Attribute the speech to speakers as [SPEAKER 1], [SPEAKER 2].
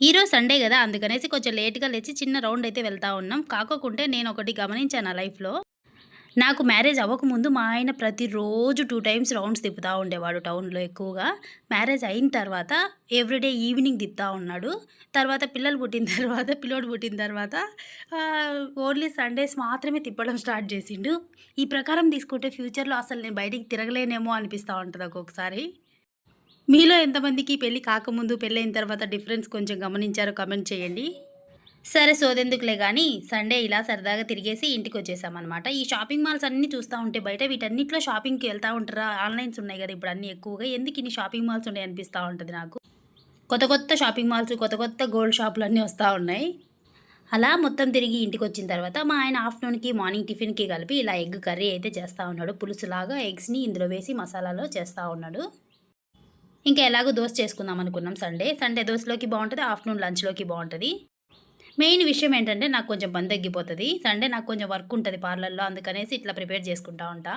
[SPEAKER 1] ఈరోజు సండే కదా అందుకనేసి కొంచెం లేట్గా లేచి చిన్న రౌండ్ అయితే వెళ్తా ఉన్నాం. కాకోకుంటే నేను ఒకటి గమనించాను నా లైఫ్లో నాకు మ్యారేజ్ అవ్వకముందు మా ఆయన ప్రతిరోజు టూ టైమ్స్ రౌండ్స్ తిప్పుతూ ఉండేవాడు టౌన్లో ఎక్కువగా. మ్యారేజ్ అయిన తర్వాత ఎవ్రీడే ఈవినింగ్ తిప్పుతూ ఉన్నాడు. తర్వాత పిల్లలు పుట్టిన తర్వాత పిల్లోడు పుట్టిన తర్వాత ఓన్లీ సండేస్ మాత్రమే తిప్పడం స్టార్ట్ చేసిండు. ఈ ప్రకారం తీసుకుంటే ఫ్యూచర్లో అసలు నేను బయటికి తిరగలేనేమో అనిపిస్తూ ఉంటుంది ఒక్కొక్కసారి. మీలో ఎంతమందికి పెళ్ళి కాకముందు పెళ్ళైన తర్వాత డిఫరెన్స్ కొంచెం గమనించారో కమెంట్ చేయండి. సరే సోదెందుకులే కానీ సండే ఇలా సరదాగా తిరిగేసి ఇంటికి వచ్చేసామన్నమాట ఈ షాపింగ్ మాల్స్ అన్నీ చూస్తూ ఉంటే బయట వీటన్నిటిలో షాపింగ్కి వెళ్తూ ఉంటారా? ఆన్లైన్స్ ఉన్నాయి కదా ఇప్పుడు అన్నీ ఎక్కువగా. ఎందుకు ఇన్ని షాపింగ్ మాల్స్ ఉన్నాయి అనిపిస్తూ ఉంటుంది నాకు? కొత్త కొత్త షాపింగ్ మాల్స్ కొత్త కొత్త గోల్డ్ షాపులు అన్నీ వస్తూ ఉన్నాయి. అలా మొత్తం తిరిగి ఇంటికి వచ్చిన తర్వాత మా ఆయన ఆఫ్టర్నూన్కి మార్నింగ్ టిఫిన్కి కలిపి ఇలా ఎగ్ కర్రీ అయితే చేస్తూ ఉన్నాడు. పులుసులాగా ఎగ్స్ని ఇందులో వేసి మసాలాలో చేస్తూ ఉన్నాడు. ఇంకా ఎలాగో దోశ చేసుకుందాం అనుకున్నాం సండే. సండే దోశలోకి బాగుంటుంది ఆఫ్టర్నూన్ లంచ్లోకి బాగుంటుంది. మెయిన్ విషయం ఏంటంటే నాకు కొంచెం బంద్ తగ్గిపోతుంది. సండే నాకు కొంచెం వర్క్ ఉంటుంది పార్లర్లో అందుకనేసి ఇట్లా ప్రిపేర్ చేసుకుంటా ఉంటా.